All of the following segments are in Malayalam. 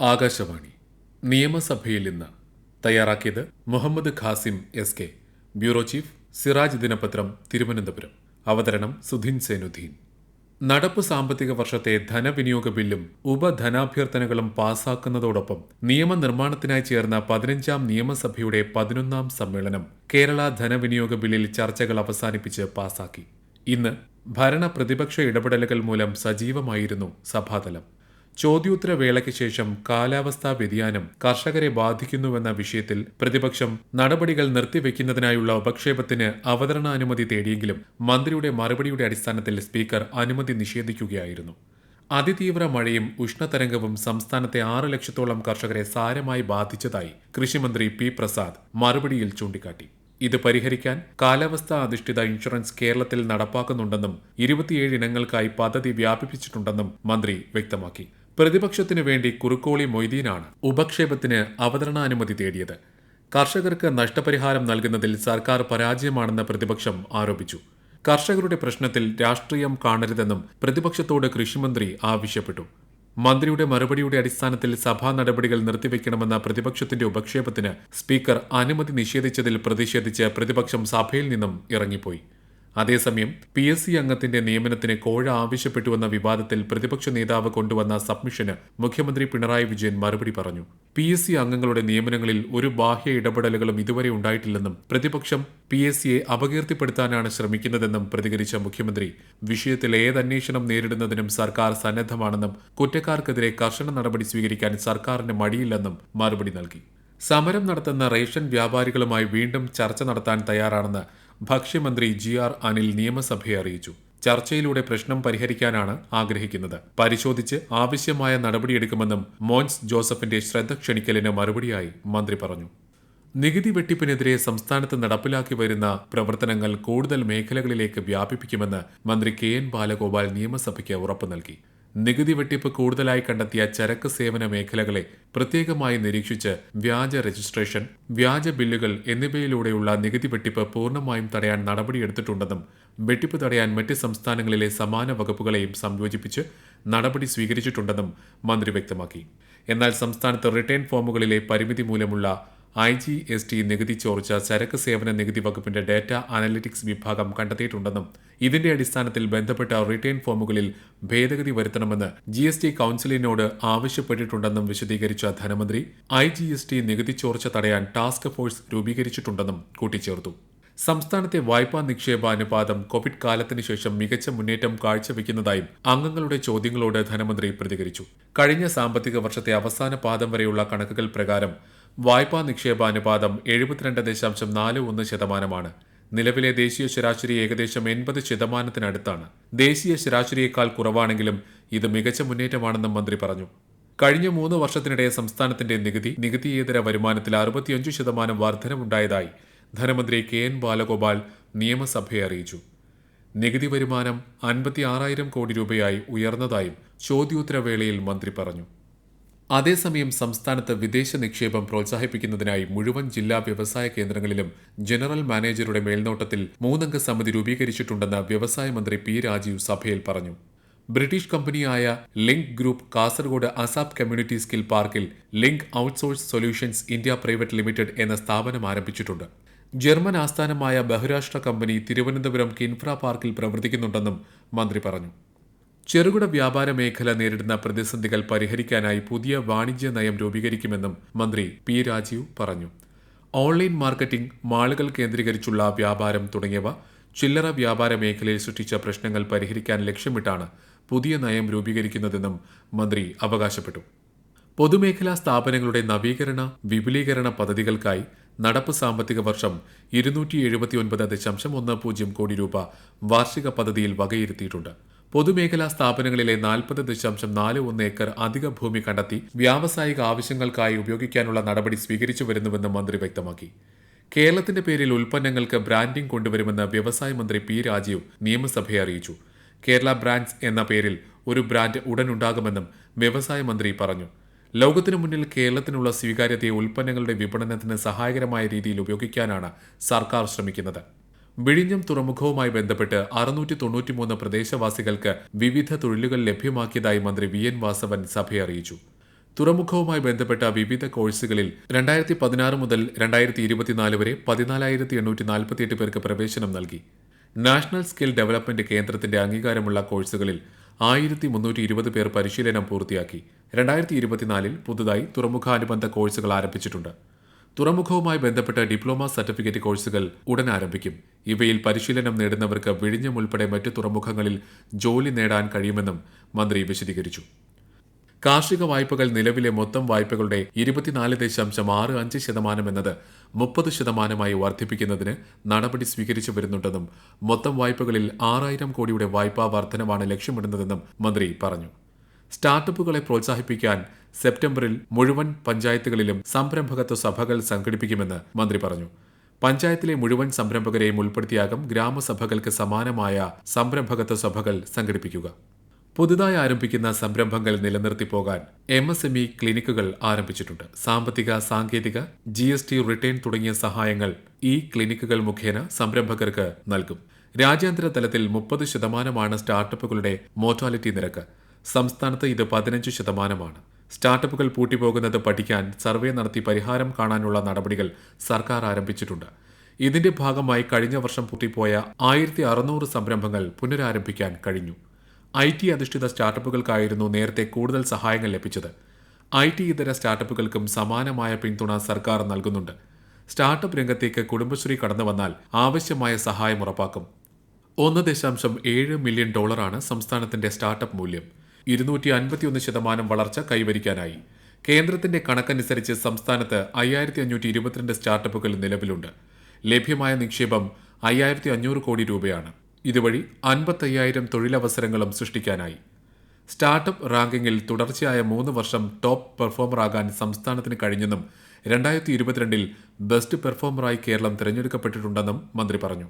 ആകാശവാണി. നിയമസഭയിൽ ഇന്ന് തയ്യാറാക്കിയത് Muhammad Khasim S K bureau chief Siraj ദിനപത്രം തിരുവനന്തപുരം. അവതരണം സുധീൻ സേനുദ്ദീൻ. നടപ്പ് സാമ്പത്തിക വർഷത്തെ ധനവിനിയോഗ ബില്ലും ഉപധനാഭ്യർത്ഥനകളും പാസാക്കുന്നതോടൊപ്പം നിയമനിർമ്മാണത്തിനായി ചേർന്ന പതിനഞ്ചാം നിയമസഭയുടെ പതിനൊന്നാം സമ്മേളനം കേരള ധനവിനിയോഗ ബില്ലിൽ ചർച്ചകൾ അവസാനിപ്പിച്ച് പാസാക്കി. ഇന്ന് ഭരണ പ്രതിപക്ഷ ഇടപെടലുകൾ മൂലം സജീവമായിരുന്നു സഭാതലം. ചോദ്യോത്തര വേളയ്ക്ക് ശേഷം കാലാവസ്ഥാ വ്യതിയാനം കർഷകരെ ബാധിക്കുന്നുവെന്ന വിഷയത്തിൽ പ്രതിപക്ഷം നടപടികൾ നിർത്തിവെക്കുന്നതിനായുള്ള ഉപക്ഷേപത്തിന് അവതരണാനുമതി തേടിയെങ്കിലും മന്ത്രിയുടെ മറുപടിയുടെ അടിസ്ഥാനത്തിൽ സ്പീക്കർ അനുമതി നിഷേധിക്കുകയായിരുന്നു. അതിതീവ്ര മഴയും ഉഷ്ണതരംഗവും സംസ്ഥാനത്തെ ആറ് ലക്ഷത്തോളം കർഷകരെ സാരമായി ബാധിച്ചതായി കൃഷിമന്ത്രി പി പ്രസാദ് മറുപടിയിൽ ചൂണ്ടിക്കാട്ടി. ഇത് പരിഹരിക്കാൻ കാലാവസ്ഥാ അധിഷ്ഠിത ഇൻഷുറൻസ് കേരളത്തിൽ നടപ്പാക്കുന്നുണ്ടെന്നും ഇരുപത്തിയേഴ് ഇനങ്ങൾക്കായി പദ്ധതി വ്യാപിപ്പിച്ചിട്ടുണ്ടെന്നും മന്ത്രി വ്യക്തമാക്കി. പ്രതിപക്ഷത്തിനു വേണ്ടി കുറുക്കോളി മൊയ്തീനാണ് ഉപക്ഷേപത്തിന് അവതരണാനുമതി തേടിയത്. കർഷകർക്ക് നഷ്ടപരിഹാരം നൽകുന്നതിൽ സർക്കാർ പരാജയമാണെന്ന് പ്രതിപക്ഷം ആരോപിച്ചു. കർഷകരുടെ പ്രശ്നത്തിൽ രാഷ്ട്രീയം കാണരുതെന്നും പ്രതിപക്ഷത്തോട് കൃഷിമന്ത്രി ആവശ്യപ്പെട്ടു. മന്ത്രിയുടെ മറുപടിയുടെ അടിസ്ഥാനത്തിൽ സഭാ നടപടികൾ നിർത്തിവെക്കണമെന്ന പ്രതിപക്ഷത്തിന്റെ ഉപക്ഷേപത്തിന് സ്പീക്കർ അനുമതി നിഷേധിച്ചതിൽ പ്രതിഷേധിച്ച് പ്രതിപക്ഷം സഭയിൽ നിന്നും ഇറങ്ങിപ്പോയി. അതേസമയം പി എസ് സി അംഗത്തിന്റെ നിയമനത്തിന് കോഴ ആവശ്യപ്പെട്ടുവെന്ന വിവാദത്തിൽ പ്രതിപക്ഷ നേതാവ് കൊണ്ടുവന്ന സബ്മിഷന് മുഖ്യമന്ത്രി പിണറായി വിജയൻ മറുപടി പറഞ്ഞു. പി എസ് സി അംഗങ്ങളുടെ നിയമനങ്ങളിൽ ഒരു ബാഹ്യ ഇടപെടലുകളും ഇതുവരെ ഉണ്ടായിട്ടില്ലെന്നും പ്രതിപക്ഷം പി എസ് സിയെ അപകീർത്തിപ്പെടുത്താനാണ് ശ്രമിക്കുന്നതെന്നും പ്രതികരിച്ച മുഖ്യമന്ത്രി. വിഷയത്തിൽ ഏതന്വേഷണം നേരിടുന്നതിനും സർക്കാർ സന്നദ്ധമാണെന്നും കുറ്റക്കാർക്കെതിരെ കർശന നടപടി സ്വീകരിക്കാൻ സർക്കാരിന് മടിയില്ലെന്നും മറുപടി നൽകി. സമരം നടത്തുന്ന റേഷൻ വ്യാപാരികളുമായി വീണ്ടും ചർച്ച നടത്താൻ തയ്യാറാണെന്ന് ഭക്ഷ്യമന്ത്രി ജി ആർ അനിൽ നിയമസഭയെ അറിയിച്ചു. ചർച്ചയിലൂടെ പ്രശ്നം പരിഹരിക്കാനാണ് ആഗ്രഹിക്കുന്നത്. പരിശോധിച്ച് ആവശ്യമായ നടപടിയെടുക്കുമെന്നും മോൻസ് ജോസഫിന്റെ ശ്രദ്ധ ക്ഷണിക്കലിന് മറുപടിയായി മന്ത്രി പറഞ്ഞു. നികുതി വെട്ടിപ്പിനെതിരെ സംസ്ഥാനത്ത് നടപ്പിലാക്കി വരുന്ന പ്രവർത്തനങ്ങൾ കൂടുതൽ മേഖലകളിലേക്ക് വ്യാപിപ്പിക്കുമെന്ന് മന്ത്രി കെ എൻ ബാലഗോപാൽ നിയമസഭയ്ക്ക് ഉറപ്പു നൽകി. നികുതി വെട്ടിപ്പ് കൂടുതലായി കണ്ടെത്തിയ ചരക്ക് സേവന മേഖലകളെ പ്രത്യേകമായി നിരീക്ഷിച്ച് വ്യാജ രജിസ്ട്രേഷൻ വ്യാജ ബില്ലുകൾ എന്നിവയിലൂടെയുള്ള നികുതി വെട്ടിപ്പ് പൂർണമായും തടയാൻ നടപടിയെടുത്തിട്ടുണ്ടെന്നും വെട്ടിപ്പ് തടയാൻ മറ്റ് സംസ്ഥാനങ്ങളിലെ സമാന വകുപ്പുകളെയും സംയോജിപ്പിച്ച് നടപടി സ്വീകരിച്ചിട്ടുണ്ടെന്നും മന്ത്രി വ്യക്തമാക്കി. എന്നാൽ സംസ്ഥാനത്ത് റിട്ടേൺ ഫോമുകളിലെ പരിമിതി മൂലമുള്ള ഐ ജി എസ് ടി നികുതി ചോർച്ച ചരക്ക് സേവന നികുതി വകുപ്പിന്റെ ഡാറ്റ അനലിറ്റിക്സ് വിഭാഗം കണ്ടെത്തിയിട്ടുണ്ടെന്നും ഇതിന്റെ അടിസ്ഥാനത്തിൽ ബന്ധപ്പെട്ട റിട്ടേൺ ഫോമുകളിൽ ഭേദഗതി വരുത്തണമെന്ന് ജി എസ് ടി കൌൺസിലിനോട് ആവശ്യപ്പെട്ടിട്ടുണ്ടെന്നും വിശദീകരിച്ച ധനമന്ത്രി ഐ ജി എസ് ടി നികുതി ചോർച്ച തടയാൻ ടാസ്ക് ഫോഴ്സ് രൂപീകരിച്ചിട്ടുണ്ടെന്നും കൂട്ടിച്ചേർത്തു. സംസ്ഥാനത്തെ വായ്പാ നിക്ഷേപ അനുപാതം കോവിഡ് കാലത്തിന് ശേഷം മികച്ച മുന്നേറ്റം കാഴ്ചവെക്കുന്നതായും അംഗങ്ങളുടെ ചോദ്യങ്ങളോട് ധനമന്ത്രി പ്രതികരിച്ചു. കഴിഞ്ഞ സാമ്പത്തിക വർഷത്തെ അവസാന പാദം വരെയുള്ള കണക്കുകൾ പ്രകാരം വായ്പാ നിക്ഷേപ അനുപാതം എഴുപത്തിരണ്ട് ദശാംശം നാല് ഒന്ന് ശതമാനമാണ്. നിലവിലെ ദേശീയ ശരാശരി ഏകദേശം എൺപത് ശതമാനത്തിനടുത്താണ്. ദേശീയ ശരാശരിയേക്കാൾ കുറവാണെങ്കിലും ഇത് മികച്ച മുന്നേറ്റമാണെന്നും മന്ത്രി പറഞ്ഞു. കഴിഞ്ഞ മൂന്ന് വർഷത്തിനിടെ സംസ്ഥാനത്തിന്റെ നികുതി നികുതിയേതര വരുമാനത്തിൽ അറുപത്തിയഞ്ച് ശതമാനം വർധനമുണ്ടായതായി ധനമന്ത്രി കെ എൻ ബാലഗോപാൽ നിയമസഭയെ അറിയിച്ചു. നികുതി വരുമാനം അൻപത്തി ആറായിരം കോടി രൂപയായി ഉയർന്നതായും ചോദ്യോത്തരവേളയിൽ മന്ത്രി പറഞ്ഞു. അതേസമയം സംസ്ഥാനത്ത് വിദേശ നിക്ഷേപം പ്രോത്സാഹിപ്പിക്കുന്നതിനായി മുഴുവൻ ജില്ലാ വ്യവസായ കേന്ദ്രങ്ങളിലും ജനറൽ മാനേജറുടെ മേൽനോട്ടത്തിൽ മൂന്നംഗ സമിതി രൂപീകരിച്ചിട്ടുണ്ടെന്ന് വ്യവസായ മന്ത്രി പി രാജീവ് സഭയിൽ പറഞ്ഞു. ബ്രിട്ടീഷ് കമ്പനിയായ link group Kasaragod ASAP community skill പാർക്കിൽ link outsource solutions India private limited എന്ന സ്ഥാപനം ആരംഭിച്ചിട്ടുണ്ട്. ജർമ്മൻ ആസ്ഥാനമായ ബഹുരാഷ്ട്ര കമ്പനി തിരുവനന്തപുരം കിൻഫ്ര പാർക്കിൽ പ്രവർത്തിക്കുന്നുണ്ടെന്നും മന്ത്രി പറഞ്ഞു. ചെറുകിട വ്യാപാര മേഖല നേരിടുന്ന പ്രതിസന്ധികൾ പരിഹരിക്കാനായി പുതിയ വാണിജ്യ നയം രൂപീകരിക്കുമെന്നും മന്ത്രി പി രാജീവ് പറഞ്ഞു. ഓൺലൈൻ മാർക്കറ്റിംഗ് മാളുകൾ കേന്ദ്രീകരിച്ചുള്ള വ്യാപാരം തുടങ്ങിയവ ചില്ലറ വ്യാപാര മേഖലയിൽ സൃഷ്ടിച്ച പ്രശ്നങ്ങൾ പരിഹരിക്കാൻ ലക്ഷ്യമിട്ടാണ് പുതിയ നയം രൂപീകരിക്കുന്നതെന്നും മന്ത്രി അവകാശപ്പെട്ടു. പൊതുമേഖലാ സ്ഥാപനങ്ങളുടെ നവീകരണ വിപുലീകരണ പദ്ധതികൾക്കായി നടപ്പ് സാമ്പത്തിക വർഷം ഇരുന്നൂറ്റി എഴുപത്തിയൊൻപത് ദശാംശം ഒന്ന് പൂജ്യം കോടി രൂപ വാർഷിക പദ്ധതിയിൽ വകയിരുത്തിയിട്ടുണ്ട്. പൊതുമേഖലാ സ്ഥാപനങ്ങളിലെ നാൽപ്പത് ദശാംശം നാല് ഒന്ന് ഏക്കർ അധിക ഭൂമി കണ്ടെത്തി വ്യാവസായിക ആവശ്യങ്ങൾക്കായി ഉപയോഗിക്കാനുള്ള നടപടി സ്വീകരിച്ചു വരുന്നുവെന്ന് മന്ത്രി വ്യക്തമാക്കി. കേരളത്തിന്റെ പേരിൽ ഉൽപ്പന്നങ്ങൾക്ക് ബ്രാൻഡിംഗ് കൊണ്ടുവരുമെന്ന് വ്യവസായ മന്ത്രി പി രാജീവ് നിയമസഭയെ അറിയിച്ചു. കേരള ബ്രാൻഡ്സ് എന്ന പേരിൽ ഒരു ബ്രാൻഡ് ഉടനുണ്ടാകുമെന്നും വ്യവസായ മന്ത്രി പറഞ്ഞു. ലോകത്തിനു മുന്നിൽ കേരളത്തിനുള്ള സ്വീകാര്യതയെ ഉൽപ്പന്നങ്ങളുടെ വിപണനത്തിന് സഹായകരമായ രീതിയിൽ ഉപയോഗിക്കാനാണ് സർക്കാർ ശ്രമിക്കുന്നത്. വിഴിഞ്ഞം തുറമുഖവുമായി ബന്ധപ്പെട്ട് അറുന്നൂറ്റി തൊണ്ണൂറ്റിമൂന്ന് പ്രദേശവാസികൾക്ക് വിവിധ തൊഴിലുകൾ ലഭ്യമാക്കിയതായി മന്ത്രി വി എൻ വാസവൻ സഭയെ അറിയിച്ചു. തുറമുഖവുമായി ബന്ധപ്പെട്ട വിവിധ കോഴ്സുകളിൽ രണ്ടായിരത്തി പതിനാറ് മുതൽ രണ്ടായിരത്തി ഇരുപത്തിനാല് വരെ പതിനാലായിരത്തി എണ്ണൂറ്റി നാൽപ്പത്തിയെട്ട് പേർക്ക് പ്രവേശനം നൽകി. നാഷണൽ സ്കിൽ ഡെവലപ്മെന്റ് കേന്ദ്രത്തിന്റെ അംഗീകാരമുള്ള കോഴ്സുകളിൽ ആയിരത്തി മുന്നൂറ്റി ഇരുപത് പേർ പരിശീലനം പൂർത്തിയാക്കി. രണ്ടായിരത്തി ഇരുപത്തിനാലിൽ പുതുതായി തുറമുഖാനുബന്ധ കോഴ്സുകൾ ആരംഭിച്ചിട്ടുണ്ട്. തുറമുഖവുമായി ബന്ധപ്പെട്ട ഡിപ്ലോമ സർട്ടിഫിക്കറ്റ് കോഴ്സുകൾ ഉടൻ ആരംഭിക്കും. ഇവയിൽ പരിശീലനം നേടുന്നവർക്ക് വിഴിഞ്ഞം ഉൾപ്പെടെ മറ്റ് തുറമുഖങ്ങളിൽ ജോലി നേടാൻ കഴിയുമെന്നും മന്ത്രി വിശദീകരിച്ചു. കാർഷിക വായ്പകൾ നിലവിലെ മൊത്തം വായ്പകളുടെ ഇരുപത്തിനാല് ദശാംശം ആറ് അഞ്ച് ശതമാനം എന്നത് മുപ്പത് ശതമാനമായി വർദ്ധിപ്പിക്കുന്നതിന് നടപടി സ്വീകരിച്ചു വരുന്നുണ്ടെന്നും മൊത്തം വായ്പകളിൽ ആറായിരം കോടിയുടെ വായ്പാ വർധനമാണ് ലക്ഷ്യമിടുന്നതെന്നും മന്ത്രി പറഞ്ഞു. സ്റ്റാർട്ടപ്പുകളെ പ്രോത്സാഹിപ്പിക്കാൻ സെപ്റ്റംബറിൽ മുഴുവൻ പഞ്ചായത്തുകളിലും സംരംഭകത്വ സഭകൾ സംഘടിപ്പിക്കുമെന്ന് മന്ത്രി പറഞ്ഞു. പഞ്ചായത്തിലെ മുഴുവൻ സംരംഭകരെയും ഉൾപ്പെടുത്തിയാകും ഗ്രാമസഭകൾക്ക് സമാനമായ സംരംഭകത്വ സഭകൾ സംഘടിപ്പിക്കുക. പുതുതായി ആരംഭിക്കുന്ന സംരംഭങ്ങൾ നിലനിർത്തിപ്പോകാൻ എം എസ് എം ഇ ക്ലിനിക്കുകൾ ആരംഭിച്ചിട്ടുണ്ട്. സാമ്പത്തിക സാങ്കേതിക ജി എസ് ടി റിട്ടേൺ തുടങ്ങിയ സഹായങ്ങൾ ഈ ക്ലിനിക്കുകൾ മുഖേന സംരംഭകർക്ക് നൽകും. രാജ്യാന്തര തലത്തിൽ മുപ്പത് ശതമാനമാണ് സ്റ്റാർട്ടപ്പുകളുടെ മോർട്ടാലിറ്റി നിരക്ക്. സംസ്ഥാനത്ത് ഇത് പതിനഞ്ച് ശതമാനമാണ്. സ്റ്റാർട്ടപ്പുകൾ പൂട്ടിപ്പോകുന്നത് പഠിക്കാൻ സർവേ നടത്തി പരിഹാരം കാണാനുള്ള നടപടികൾ സർക്കാർ ആരംഭിച്ചിട്ടുണ്ട്. ഇതിന്റെ ഭാഗമായി കഴിഞ്ഞ വർഷം പൂട്ടിപ്പോയ ആയിരത്തി അറുന്നൂറ് സംരംഭങ്ങൾ പുനരാരംഭിക്കാൻ കഴിഞ്ഞു. ഐ ടി അധിഷ്ഠിത സ്റ്റാർട്ടപ്പുകൾക്കായിരുന്നു നേരത്തെ കൂടുതൽ സഹായങ്ങൾ ലഭിച്ചത്. ഐ ടി ഇതര സ്റ്റാർട്ടപ്പുകൾക്കും സമാനമായ പിന്തുണ സർക്കാർ നൽകുന്നുണ്ട്. സ്റ്റാർട്ടപ്പ് രംഗത്തേക്ക് കുടുംബശ്രീ കടന്നു വന്നാൽ ആവശ്യമായ സഹായം ഉറപ്പാക്കും. ഒന്ന് ദശാംശം ഏഴ് മില്യൺ ഡോളറാണ് സംസ്ഥാനത്തിന്റെ സ്റ്റാർട്ടപ്പ് മൂല്യം. ഇരുന്നൂറ്റി അൻപത്തിയൊന്ന് ശതമാനം വളർച്ച കൈവരിക്കാനായി. കേന്ദ്രത്തിന്റെ കണക്കനുസരിച്ച് സംസ്ഥാനത്ത് അയ്യായിരത്തി അഞ്ഞൂറ്റി ഇരുപത്തിരണ്ട് സ്റ്റാർട്ടപ്പുകൾ നിലവിലുണ്ട്. ലഭ്യമായ നിക്ഷേപം അയ്യായിരത്തി അഞ്ഞൂറ് കോടി രൂപയാണ്. ഇതുവഴി അൻപത്തയ്യായിരം തൊഴിലവസരങ്ങളും സൃഷ്ടിക്കാനായി. സ്റ്റാർട്ടപ്പ് റാങ്കിങ്ങിൽ തുടർച്ചയായ മൂന്ന് വർഷം ടോപ്പ് പെർഫോമറാകാൻ സംസ്ഥാനത്തിന് കഴിഞ്ഞെന്നും രണ്ടായിരത്തി ഇരുപത്തിരണ്ടിൽ ബെസ്റ്റ് പെർഫോമറായി കേരളം തിരഞ്ഞെടുക്കപ്പെട്ടിട്ടുണ്ടെന്നും മന്ത്രി പറഞ്ഞു.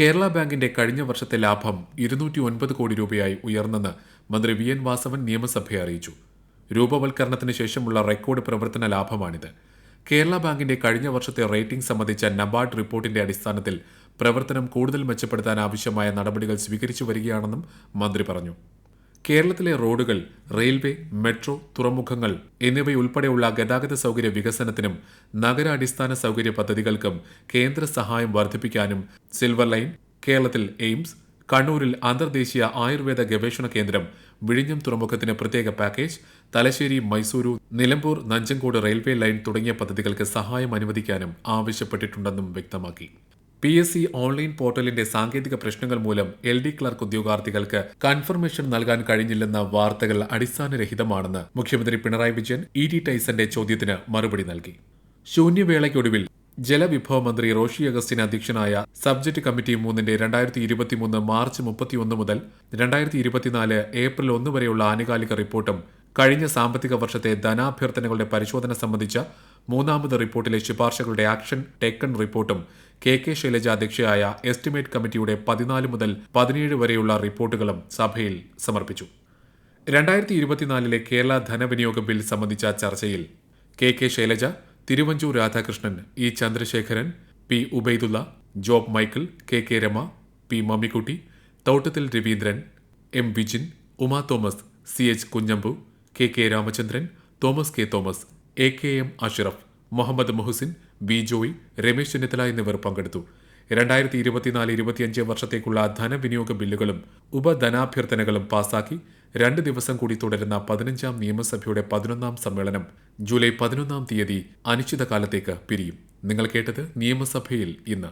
കേരള ബാങ്കിന്റെ കഴിഞ്ഞ വർഷത്തെ ലാഭം ഇരുന്നൂറ്റി ഒൻപത് കോടി രൂപയായി ഉയർന്നെന്ന് മന്ത്രി വി എൻ വാസവൻ നിയമസഭയെ അറിയിച്ചു. രൂപവൽക്കരണത്തിന് ശേഷമുള്ള റെക്കോർഡ് പ്രവർത്തന ലാഭമാണിത്. കേരള ബാങ്കിന്റെ കഴിഞ്ഞ വർഷത്തെ റേറ്റിംഗ് സംബന്ധിച്ച നബാർഡ് റിപ്പോർട്ടിന്റെ അടിസ്ഥാനത്തിൽ പ്രവർത്തനം കൂടുതൽ മെച്ചപ്പെടുത്താൻ ആവശ്യമായ നടപടികൾ സ്വീകരിച്ചു വരികയാണെന്നും മന്ത്രി പറഞ്ഞു. കേരളത്തിലെ റോഡുകൾ റെയിൽവേ മെട്രോ തുറമുഖങ്ങൾ എന്നിവയുൾപ്പെടെയുള്ള ഗതാഗത സൗകര്യ വികസനത്തിനും നഗരാടിസ്ഥാന സൗകര്യ പദ്ധതികൾക്കും കേന്ദ്ര സഹായം വർദ്ധിപ്പിക്കാനും സിൽവർ ലൈൻ കേരളത്തിൽ എയിംസ് കണ്ണൂരിൽ അന്തർദേശീയ ആയുർവേദ ഗവേഷണ കേന്ദ്രം വിഴിഞ്ഞം തുറമുഖത്തിന് പ്രത്യേക package Thalassery Mysuru Nilambur Nanjangud railway line തുടങ്ങിയ പദ്ധതികൾക്ക് സഹായം അനുവദിക്കാനും ആവശ്യപ്പെട്ടിട്ടുണ്ടെന്നും വ്യക്തമാക്കി. പി എസ് സി ഓൺലൈൻ പോർട്ടലിന്റെ സാങ്കേതിക പ്രശ്നങ്ങൾ മൂലം എൽ ഡി ക്ലർക്ക് ഉദ്യോഗാർത്ഥികൾക്ക് കൺഫർമേഷൻ നൽകാൻ കഴിഞ്ഞില്ലെന്ന വാർത്തകൾ അടിസ്ഥാനരഹിതമാണെന്ന് മുഖ്യമന്ത്രി പിണറായി വിജയൻ ഇ ടി ടൈസന്റെ ചോദ്യത്തിന് മറുപടി നൽകി. ശൂന്യവേളയ്ക്കൊടുവിൽ ജലവിഭവ മന്ത്രി റോഷി അഗസ്റ്റിൻ അധ്യക്ഷനായ സബ്ജക്ട് കമ്മിറ്റി മൂന്നിന്റെ രണ്ടായിരത്തി ഇരുപത്തിമൂന്ന് മാർച്ച് മുപ്പത്തിയൊന്ന് മുതൽ രണ്ടായിരത്തി ഇരുപത്തിനാല് ഏപ്രിൽ ഒന്ന് വരെയുള്ള ആനുകാലിക റിപ്പോർട്ടും കഴിഞ്ഞ സാമ്പത്തിക വർഷത്തെ ധനാഭ്യർത്ഥനകളുടെ പരിശോധന സംബന്ധിച്ച മൂന്നാമത് റിപ്പോർട്ടിലെ ശുപാർശകളുടെ ആക്ഷൻ ടേക്കൺ റിപ്പോർട്ടും കെ കെ ശൈലജ അധ്യക്ഷയായ എസ്റ്റിമേറ്റ് കമ്മിറ്റിയുടെ പതിനാല് മുതൽ പതിനേഴ് വരെയുള്ള റിപ്പോർട്ടുകളും സഭയിൽ സമർപ്പിച്ചു. രണ്ടായിരത്തി ഇരുപത്തിനാലിലെ കേരള ധനവിനിയോഗ ബിൽ സംബന്ധിച്ച ചർച്ചയിൽ K K Shailaja Thiruvanchoor Radhakrishnan E Chandrasekharan P Ubaidulla Job Michael K K Rema P Mammikutty Thottathil Ravindran M Vijin Uma Thomas C H Kunhambu K K Ramachandran Thomas K Thomas A K M Ashraf Muhammad Muhsin B Joy Ramesh Chennithala എന്നിവർ പങ്കെടുത്തു. രണ്ടായിരത്തി ഇരുപത്തിനാല് ഇരുപത്തിയഞ്ച് വർഷത്തേക്കുള്ള ധനവിനിയോഗ ബില്ലുകളും ഉപധനാഭ്യർത്ഥനകളും പാസാക്കി രണ്ട് ദിവസം കൂടി തുടരുന്ന പതിനഞ്ചാം നിയമസഭയുടെ പതിനൊന്നാം സമ്മേളനം ജൂലൈ പതിനൊന്നാം തീയതി അനിശ്ചിതകാലത്തേക്ക് പിരിയും. നിങ്ങൾ കേട്ടത് നിയമസഭയിൽ ഇന്ന്.